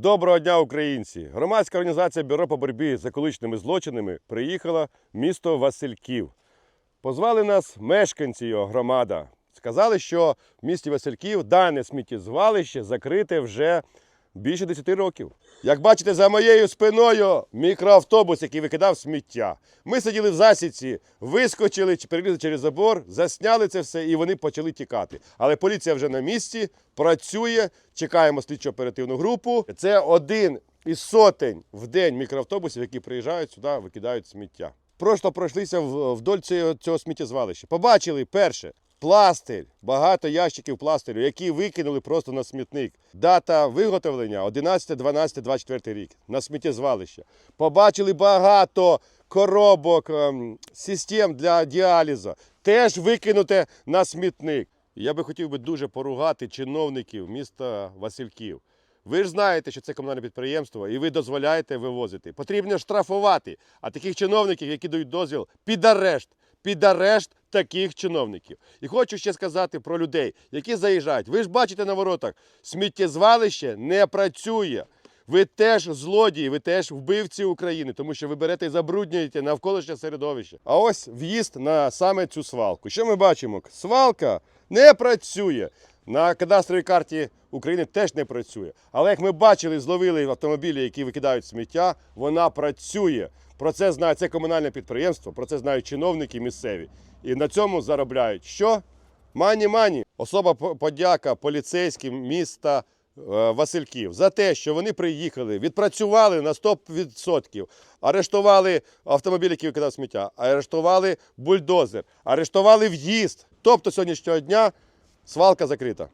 Доброго дня, українці! Громадська організація Бюро по боротьбі з екологічними злочинами приїхала в місто Васильків. Позвали нас мешканці його громада. Сказали, що в місті Васильків дане сміттєзвалище закрите вже більше 10 років. Як бачите, за моєю спиною мікроавтобус, який викидав сміття. Ми сиділи в засідці, вискочили, чи перелізли через забор, засняли це все і вони почали тікати. Але поліція вже на місці, працює, чекаємо слідчо оперативну групу. Це один із сотень в день мікроавтобусів, які приїжджають сюди, викидають сміття. Просто пройшлися вдоль цього сміттєзвалища. Побачили перше. Пластир, багато ящиків пластирю, які викинули просто на смітник. Дата виготовлення 11-12-24 рік на сміттєзвалище. Побачили багато коробок, ем, систем для діалізу, теж викинуте на смітник. Я би хотів би дуже поругати чиновників міста Васильків. Ви ж знаєте, що це комунальне підприємство, і ви дозволяєте вивозити. Потрібно штрафувати. А таких чиновників, які дають дозвіл, під арешт. Під арешт таких чиновників. І хочу ще сказати про людей, які заїжджають. Ви ж бачите на воротах, сміттєзвалище не працює. Ви теж злодії, ви теж вбивці України, тому що ви берете і забруднюєте навколишнє середовище. А ось в'їзд на саме цю свалку. Що ми бачимо? Свалка не працює. На кадастровій карті України теж не працює. Але як ми бачили, зловили автомобілі, які викидають сміття, вона працює. Про це знає це комунальне підприємство, про це знають чиновники місцеві. І на цьому заробляють. Що? Мані-мані. Особа подяка поліцейським міста е, Васильків за те, що вони приїхали, відпрацювали на 100%, арештували автомобіль, який викидав сміття, арештували бульдозер, арештували в'їзд. Тобто сьогоднішнього дня свалка закрита.